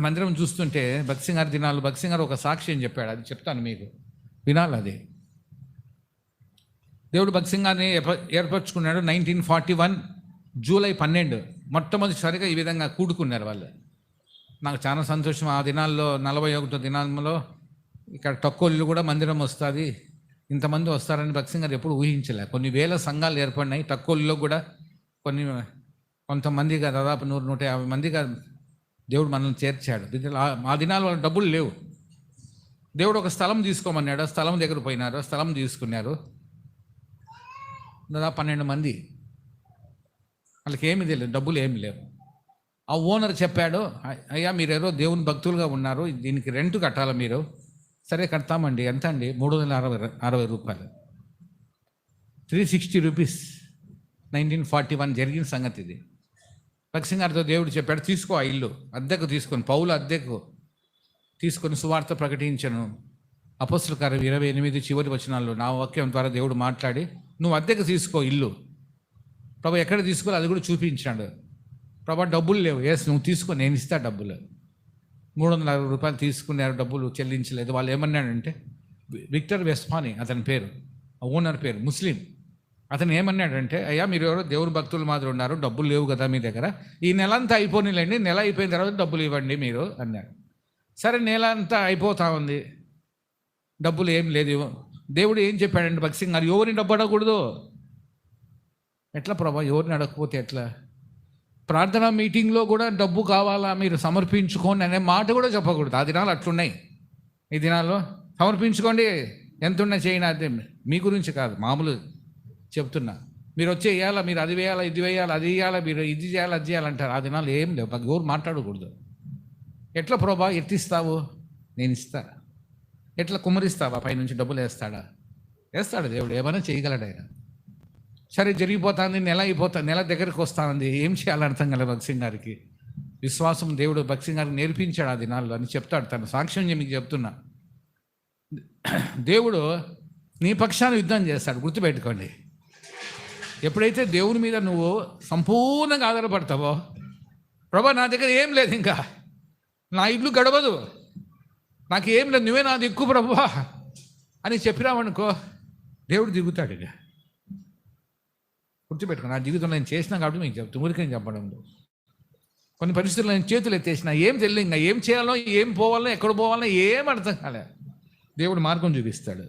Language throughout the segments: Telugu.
మందిరం చూస్తుంటే భక్సింగ్ దినాలు భక్సింగర్ ఒక సాక్షి అని చెప్పాడు. అది చెప్తాను మీకు. వినాలి అది. దేవుడు భక్సింగ్ ఏర్ప- ఏర్పరచుకున్నాడు నైన్టీన్ ఫార్టీ వన్ జూలై పన్నెండు. మొట్టమొదటిసారిగా ఈ విధంగా కూడుకున్నారు వాళ్ళు. నాకు చాలా సంతోషం. ఆ దినాల్లో నలభై ఒకటో దినాల్లో ఇక్కడ తక్కువ కూడా మందిరం వస్తుంది. ఇంతమంది వస్తారని భక్సింగ్ గారు ఎప్పుడు ఊహించలే. కొన్ని వేల సంఘాలు ఏర్పడినాయి. తక్కువలో కూడా కొన్ని కొంతమందిగా దాదాపు నూరు నూట యాభై మందిగా దేవుడు మనల్ని చేర్చాడు. మా ఆ- ఆ డబ్బులు లేవు. దేవుడు ఒక స్థలం తీసుకోమన్నాడు స్థలం దగ్గర పోయినారు స్థలం తీసుకున్నారు. దాదాపు పన్నెండు మంది. వాళ్ళకి ఏమి తెలియదు డబ్బులు ఏమి లేవు. ఆ ఓనర్ చెప్పాడు అయ్యా అయ్యా మీరేరో దేవుని భక్తులుగా ఉన్నారు దీనికి రెంట్ కట్టాలి మీరు? సరే కడతామండి. ఎంత అండి? మూడు వందల అరవై అరవై రూపాయలు. Three sixty rupees. Nineteen forty one జరిగిన సంగతి ఇది. లక్సింగారితో దేవుడు చెప్పాడు తీసుకో ఆ ఇల్లు అద్దెకు తీసుకొని పౌలు అద్దెకు తీసుకొని సువార్త ప్రకటించను. అపస్సుల కార్యం ఇరవై ఎనిమిది చివరి వచనాల్లో నా వాక్యం ద్వారా దేవుడు మాట్లాడి నువ్వు అద్దెకు తీసుకో ఇల్లు. ప్రభు ఎక్కడ తీసుకోవాలి అది కూడా చూపించాడు. ప్రభా డబ్బులు లేవు. ఎస్ నువ్వు తీసుకో నేను ఇస్తా డబ్బులు. మూడు వందల అరవై రూపాయలు తీసుకున్నారు డబ్బులు చెల్లించలేదు. వాళ్ళు ఏమన్నాడంటే విక్టర్ వెస్పాని అతని పేరు ఓనర్ పేరు ముస్లిం. అతను ఏమన్నాడంటే అయ్యా మీరు ఎవరో దేవుడు భక్తులు మాత్రం ఉన్నారు డబ్బులు లేవు కదా మీ దగ్గర. ఈ నెల అంతా అయిపోనిలేండి నెల అయిపోయిన తర్వాత డబ్బులు ఇవ్వండి మీరు అన్నారు సరే నెల అంతా అయిపోతా ఉంది. డబ్బులు ఏం లేదు. దేవుడు ఏం చెప్పాడంటే భక్సింగ్ గారు ఎవరిని డబ్బు అడగకూడదు? ఎట్లా ప్రభా? ఎవరిని అడగకపోతే ఎట్లా? ప్రార్థన మీటింగ్లో కూడా డబ్బు కావాలా? మీరు సమర్పించుకోండి అనే మాట కూడా చెప్పకూడదు. ఆ దినాలు అట్లున్నాయి. ఈ దినాల్లో సమర్పించుకోండి. ఎంత ఉన్నా చేయండి అదే మీ గురించి కాదు మామూలు చెప్తున్నా. మీరు వచ్చి వేయాలా? మీరు అది వేయాలా? ఇది వేయాలి? అది వేయాలా? మీరు ఇది చేయాలి? అది చేయాలంటారు ఆ దినాలు ఏం లేవు. మాకు ఎవరు మాట్లాడకూడదు. ఎట్లా ప్రభా? ఎట్టిస్తావు నేను ఇస్తా. ఎట్లా కుమ్మరిస్తావా? పైనుంచి డబ్బులు వేస్తాడా? వేస్తాడు దేవుడు. ఏమైనా చేయగలడు ఆయన. సరే జరిగిపోతుంది. నెల అయిపోతా నెల దగ్గరికి వస్తానంది ఏం చేయాలని అర్థం కదా భక్సింగ్ గారికి. విశ్వాసం దేవుడు భక్సింగ్ గారికి నేర్పించాడు ఆ దినాల్లో అని చెప్తాడు తన. సాక్ష్యం మీకు చెప్తున్నా. దేవుడు నీ పక్షాన్ని యుద్ధం చేస్తాడు. గుర్తుపెట్టుకోండి. ఎప్పుడైతే దేవుని మీద నువ్వు సంపూర్ణంగా ఆధారపడతావో ప్రభా నా దగ్గర ఏం లేదు ఇంకా. నా ఇల్లు గడవదు. నాకు ఏం లేదు. నువ్వే నా దిక్కు ప్రభువా అని చెప్పినావనుకో దేవుడు దిగుతాడు ఇక. గుర్తుపెట్టుకో నా జీవితంలో నేను చేసినా కాబట్టి మీకు చెప్తాను ఊరికే చెప్పడం కొన్ని పరిస్థితుల్లో నేను చేతులు ఎత్తేసిన ఏం తెలియదు ఇంకా. ఏం చేయాలో ఏం పోవాలో ఎక్కడ పోవాలో ఏం అర్థం కాలే. దేవుడు మార్గం చూపిస్తాడు.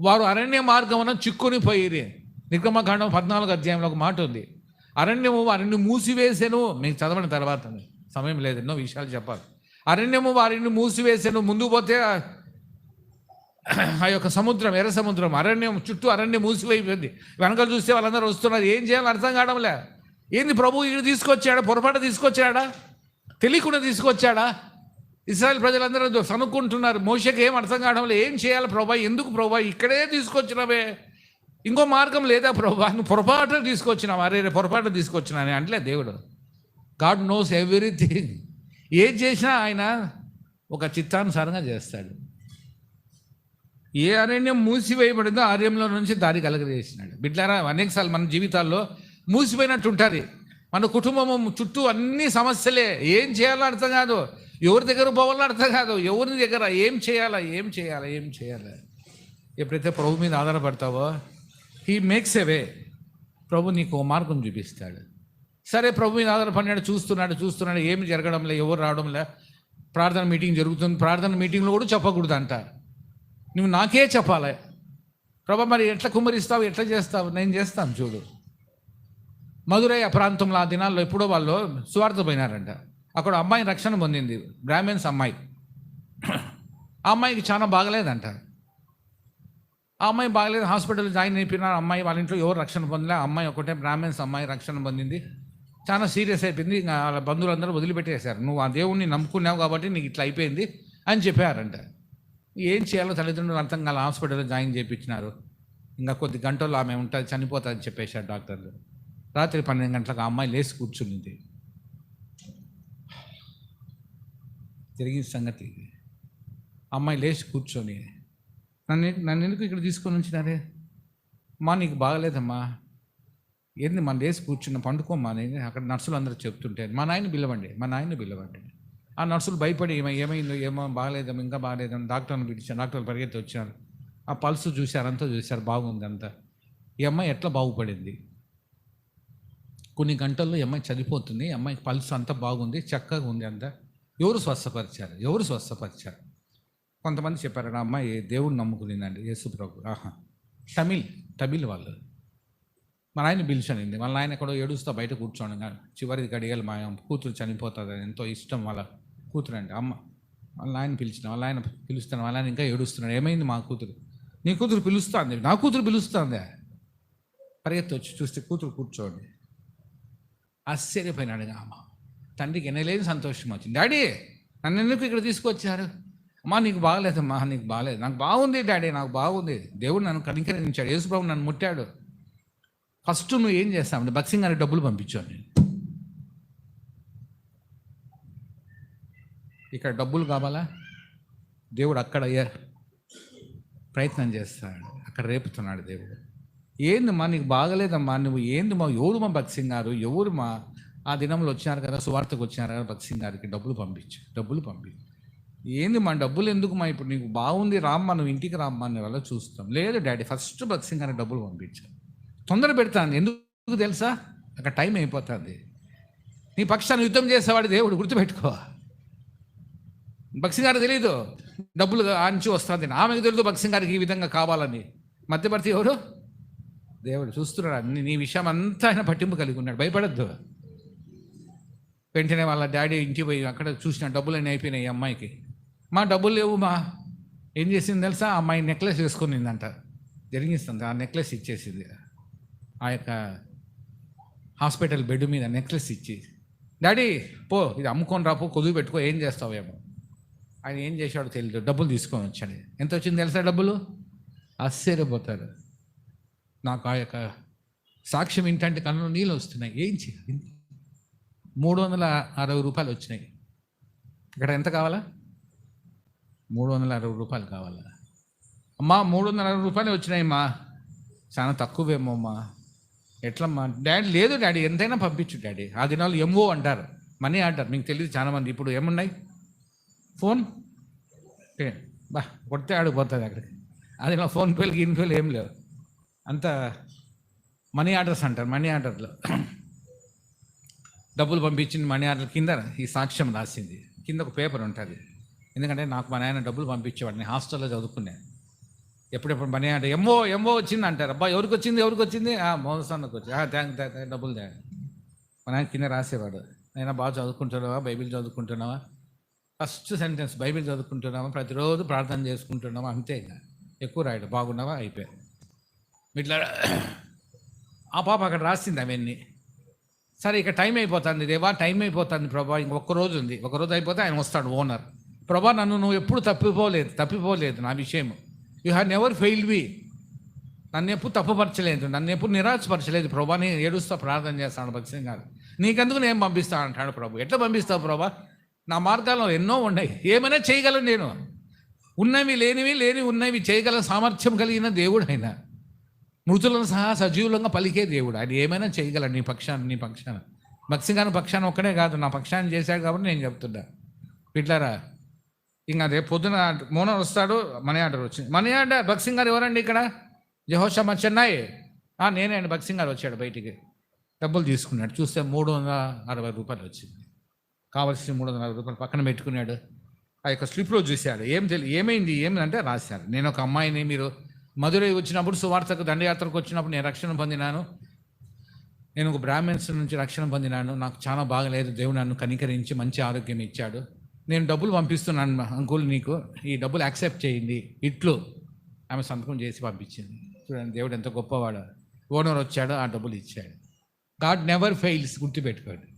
వారు అరణ్య మార్గమున చిక్కుని పోయిరి. నిర్గమకాండం పద్నాలుగు అధ్యాయంలో ఒక మాట ఉంది. అరణ్యము వారిని మూసివేసాను. మీకు చదవడం తర్వాత సమయం లేదు ఎన్నో విషయాలు చెప్పాలి. అరణ్యము వారిని మూసివేసాను. ముందు పోతే ఆ యొక్క సముద్రం ఎర్ర సముద్రం అరణ్యం చుట్టూ అరణ్యం మూసివైపోయింది వెనకాల చూస్తే వాళ్ళందరూ వస్తున్నారు. ఏం చేయాలో అర్థం కావడంలే. ఏంది ప్రభు ఇక్కడ తీసుకొచ్చాడా? పొరపాటు తీసుకొచ్చాడా? తెలియకుండా తీసుకొచ్చాడా? ఇస్రాయల్ ప్రజలందరూ సనుక్కుంటున్నారు. మోషకి ఏం అర్థం కావడం లేదు ఏం చేయాలి ప్రభా? ఎందుకు ప్రభా? ఇక్కడే తీసుకొచ్చినవే. ఇంకో మార్గం లేదా ప్రభా? నువ్వు పొరపాటు తీసుకొచ్చినావు అరే రే పొరపాటు తీసుకొచ్చినా అని అంటలే దేవుడు. గాడ్ నోస్ ఎవ్రీథింగ్ ఏది చేసినా ఆయన ఒక చిత్తానుసారంగా చేస్తాడు. ఏ అరణ్యం మూసివేయబడిందో ఆ అరణ్యంలో నుంచి దారి కలగజేసినాడు. బిడ్లారా అనేకసార్లు మన జీవితాల్లో మూసిపోయినట్టు ఉంటుంది మన కుటుంబం చుట్టూ అన్ని సమస్యలే. ఏం చేయాలో అర్థం కాదు. ఎవరి దగ్గర పోవాలో అర్థం కాదు. ఎవరి దగ్గర ఏం చేయాలా ఏం చేయాలా ఏం చేయాలా. ఎప్పుడైతే ప్రభు మీద ఆధారపడతావో హీ మేక్స్ ఎ వే ప్రభు నీకు ఓ మార్గం చూపిస్తాడు. సరే ప్రభు మీద ఆధారపడినాడు చూస్తున్నాడు చూస్తున్నాడు ఏమి జరగడం లే ఎవరు రావడం లే ప్రార్థన మీటింగ్ జరుగుతుంది. ప్రార్థన మీటింగ్లో కూడా చెప్పకూడదు అంట నువ్వు నాకే చెప్పాలి. ప్రభా మరి ఎట్లా కుమ్మరిస్తావు ఎట్లా చేస్తావు? నేను చేస్తాను చూడు. మధురై ఆ ప్రాంతంలో ఆ దినాల్లో ఎప్పుడో వాళ్ళు సువార్త పోయినారంట. అక్కడ అమ్మాయి రక్షణ పొందింది. బ్రాహ్మణ్స్ అమ్మాయి. ఆ అమ్మాయికి చాలా బాగలేదంట. ఆ అమ్మాయి బాగలేదు హాస్పిటల్ జాయిన్ అయిపోయినారు. అమ్మాయి వాళ్ళ ఇంట్లో ఎవరు రక్షణ పొందలే. అమ్మాయి ఒకటే బ్రాహ్మణ్స్ అమ్మాయి రక్షణ పొందింది. చాలా సీరియస్ అయిపోయింది. ఇంకా వాళ్ళ బంధువులందరూ వదిలిపెట్టేశారు. నువ్వు ఆ దేవుణ్ణి నమ్ముకున్నావు కాబట్టి నీకు ఇట్లా అయిపోయింది అని చెప్పారంట. ఏం చేయాలో తల్లిదండ్రులు అర్థం కాల హాస్పిటల్లో జాయిన్ చేయించినారు. ఇంకా కొద్ది గంటల్లో ఆమె ఉంటుంది చనిపోతుందని చెప్పేశారు డాక్టర్లు. రాత్రి పన్నెండు గంటలకు ఆ అమ్మాయి లేచి కూర్చునింది. జరిగిన సంగతి అమ్మాయి లేచి కూర్చొని నన్ను నన్ను ఎందుకు ఇక్కడ తీసుకొని ఉంచినారే? మా నీకు బాగలేదమ్మా. ఏంది మన లేసి కూర్చున్న పండుకోమ్మా నేను? అక్కడ నర్సులు అందరూ చెప్తుంటే మా నాయన పిలవండి మా నాయన పిలవండి. ఆ నర్సులు భయపడి ఏమైందో ఏమో బాగలేదమ్మా ఇంకా బాగలేదని డాక్టర్ని పిలిచాను డాక్టర్లు పరిగెత్తి వచ్చారు. ఆ పల్స్ చూశారు అంతా చూశారు బాగుంది అంతా. ఈ అమ్మాయి ఎట్లా బాగుపడింది? కొన్ని గంటల్లో ఈ అమ్మాయి చనిపోతుంది ఈ అమ్మాయికి పల్స్ అంతా బాగుంది చక్కగా ఉంది అంతా. ఎవరు స్వస్థపరిచారు? ఎవరు స్వస్థపరిచారు? కొంతమంది చెప్పారు నా అమ్మాయి దేవుడు నమ్ముకునిందండి యేసు ప్రభు. ఆహా. తమిళ్ తమిళ్ వాళ్ళు. మన నాయన పిలిచనింది వాళ్ళ ఆయన ఎక్కడో ఏడుస్తా బయట కూర్చోండి. చివరి గడియలు మా కూతురు చనిపోతుంది ఎంతో ఇష్టం వాళ్ళ కూతురు అండి అమ్మ. వాళ్ళ ఆయన పిలిచిన వాళ్ళ ఆయన పిలుస్తాను వాళ్ళ ఆయన ఇంకా ఏడుస్తున్నాడు. ఏమైంది మా కూతురు? నీ కూతురు పిలుస్తుంది నా కూతురు పిలుస్తుంది. పరిగెత్తి వచ్చి చూస్తే కూతురు కూర్చోండి. ఆశ్చర్యపోయినాడు అమ్మ తండ్రికి ఎనలేని సంతోషం వచ్చింది. డాడీ నన్ను ఎందుకు ఇక్కడ తీసుకొచ్చారు? అమ్మా నీకు బాగలేదమ్మా నీకు బాగలేదు. నాకు బాగుంది డాడీ నాకు బాగుంది. దేవుడు నన్ను కనికరించాడు యేసుప్రభు నన్ను ముట్టాడు. ఫస్ట్ నువ్వు ఏం చేస్తావు బక్సింగ్ గారికి డబ్బులు పంపించాను నేను. ఇక్కడ డబ్బులు కావాలా? దేవుడు అక్కడ అయ్యా ప్రయత్నం చేస్తాడు అక్కడ రేపుతున్నాడు దేవుడు. ఏందమ్మా నీకు బాగలేదమ్మా నువ్వు ఏంది మా ఎవరు మా గారు ఎవరు మా ఆ దినంలో వచ్చినారు కదా సువార్తకు వచ్చినారు కదా భక్సింగ్ గారికి డబ్బులు పంపించు డబ్బులు పంపించు. ఏంది మా డబ్బులు ఎందుకు మా ఇప్పుడు నీకు బాగుంది రామ్మా నువ్వు ఇంటికి రామ్మా అని వల్ల చూస్తాం. లేదు డాడీ ఫస్ట్ బక్సింగ్ అనే డబ్బులు పంపించాను తొందర పెడతాను ఎందుకు తెలుసా? అక్కడ టైం అయిపోతుంది. నీ పక్షాన్ని యుద్ధం చేసేవాడు దేవుడు గుర్తుపెట్టుకో. బక్సింగ్ గారికి తెలియదు డబ్బులు ఆంచి వస్తుంది. ఆమెకు తెలియదు బక్సింగ్ గారికి ఈ విధంగా కావాలని. మధ్యవర్తి ఎవరు? దేవుడు చూస్తున్నాడు అన్ని. నీ విషయం అంతా ఆయన పట్టింపు కలిగి ఉన్నాడు. భయపడద్దు. వెంటనే వాళ్ళ డాడీ ఇంటికి పోయి అక్కడ చూసిన డబ్బులు అయిపోయినాయి ఈ అమ్మాయికి. మా డబ్బులు లేవు మా. ఏం చేసింది తెలుసా? ఆ అమ్మాయి నెక్లెస్ వేసుకునిందంట. జరిగిస్తుంది. ఆ నెక్లెస్ ఇచ్చేసింది. ఆ యొక్క హాస్పిటల్ బెడ్ మీద నెక్లెస్ ఇచ్చి డాడీ పో ఇది అమ్ముకొని రాపో కొద్దు పెట్టుకో ఏం చేస్తావేమో. ఆయన ఏం చేశాడో తెలియదు డబ్బులు తీసుకొని వచ్చాడు. ఎంత వచ్చింది తెలుసా డబ్బులు? ఆశ్చర్యపోతారు. నాకు ఆ యొక్క సాక్ష్యం ఏంటంటే కన్ను నీళ్ళు వస్తున్నాయి. ఏం చేయాలి? మూడు వందల అరవై రూపాయలు వచ్చినాయి. ఇక్కడ ఎంత కావాలా? మూడు వందల అరవై రూపాయలు కావాలా? అమ్మా మూడు వందల అరవై రూపాయలు వచ్చినాయమ్మా. చాలా తక్కువేమో అమ్మా ఎట్లమ్మా? డాడీ లేదు డాడీ ఎంతైనా పంపించు డాడీ. ఆ దినాలు ఎంఓ అంటారు. మనీ అంటారు మీకు తెలియదు చాలా మంది. ఇప్పుడు ఏమున్నాయి? ఫోన్? పే బా కొడితే ఆడిపోతుంది అక్కడికి. అది నా ఫోన్ పేలు గిన్ పేలు ఏం లేవు. అంత మనీ ఆర్డర్స్ అంటారు మనీ ఆర్డర్లో. డబ్బులు పంపించింది మనీ ఆర్డర్ కింద ఈ సాక్ష్యం రాసింది. కింద ఒక పేపర్ ఉంటుంది. ఎందుకంటే నాకు మా నాయన డబ్బులు పంపించేవాడు. నేను హాస్టల్లో చదువుకున్నాను ఎప్పుడెప్పుడు మనీ అంటే ఎంఓ ఎంఓ వచ్చింది అంటారు. అబ్బా ఎవరికి వచ్చింది ఎవరికి వచ్చింది? మోదస్థానికి వచ్చి థ్యాంక్ థ్యాంక్ డబ్బులు థ్యాంక్ మా నాయన కింద రాసేవాడు. నైనా బాగా చదువుకుంటున్నావా? బైబిల్ చదువుకుంటున్నావా? ఫస్ట్ సెంటెన్స్ బైబిల్ చదువుకుంటున్నావా? ప్రతిరోజు ప్రార్థన చేసుకుంటున్నావా? అంతే ఎక్కువ రాయడు బాగున్నావా? అయిపోయా. ఇట్లా ఆ పాప అక్కడ రాసింది అవన్నీ. సరే ఇక టైం అయిపోతుంది దేవా టైం అయిపోతుంది ప్రభా ఇంకొక రోజు ఉంది. ఒక రోజు అయిపోతే ఆయన వస్తాడు ఓనర్. ప్రభా నన్ను నువ్వు ఎప్పుడు తప్పిపోలేదు తప్పిపోలేదు నా విషయం you have never fail me నన్ను ఎప్పుడు తప్పుపరచలేదు నన్ను ఎప్పుడు నిరాశపరచలేదు. ప్రభా నేను ఏడుస్తా ప్రార్థన చేస్తాను భక్తి గారు నీకెందుకు నేను పంపిస్తాను అంటాడు ప్రభు. ఎట్లా పంపిస్తావు ప్రభా? నా మార్గాల్లో ఎన్నో ఉన్నాయి. ఏమైనా చేయగలను నేను. ఉన్నవి లేనివి లేని ఉన్నవి చేయగల సామర్థ్యం కలిగిన దేవుడు ఆయన మృతులను సహా సజీవులంగా పలికే దేవుడు. ఆయన ఏమైనా చేయగల నీ పక్షాన్ని నీ పక్షాన. భక్సింగాని పక్షాన ఒక్కడే కాదు నా పక్షాన్ని చేశాడు కాబట్టి నేను చెప్తున్నా. పిట్లారా ఇంకా రేపు పొద్దున మోనర్ వస్తాడు మనీ ఆర్డర్ వచ్చింది మనీ ఆర్డర్ భక్సింగ్ గారు ఎవరండి ఇక్కడ? జహోషమ్మ చెన్నై? నేనే అండి భక్సింగ్ గారు వచ్చాడు బయటికి. డబ్బులు తీసుకున్నాడు. చూస్తే మూడు వందల అరవై రూపాయలు వచ్చింది. కావాల్సిన మూడు వందల అరవై రూపాయలు పక్కన పెట్టుకున్నాడు. ఆ యొక్క స్లిప్లో చూశాడు. ఏం తెలియదు ఏమైంది? ఏమిటంటే రాశారు. నేను ఒక అమ్మాయిని మీరు మధురై వచ్చినప్పుడు సువార్తకు దండయాత్రకు వచ్చినప్పుడు నేను రక్షణ పొందినాను. నేను ఒక బ్రాహ్మణ్స్ నుంచి రక్షణ పొందినాను. నాకు చాలా బాగలేదు. దేవుడు నన్ను కనికరించి మంచి ఆరోగ్యం ఇచ్చాడు. నేను డబ్బులు పంపిస్తున్నాను అంకుల్ నీకు. ఈ డబ్బులు యాక్సెప్ట్ చేయండి. ఇట్లు. ఆమె సంతకం చేసి పంపించింది. చూడండి దేవుడు ఎంత గొప్పవాడు. ఓనర్ వచ్చాడు ఆ డబ్బులు ఇచ్చాడు. గాడ్ నెవర్ ఫెయిల్స్ గుర్తుపెట్టుకోండి.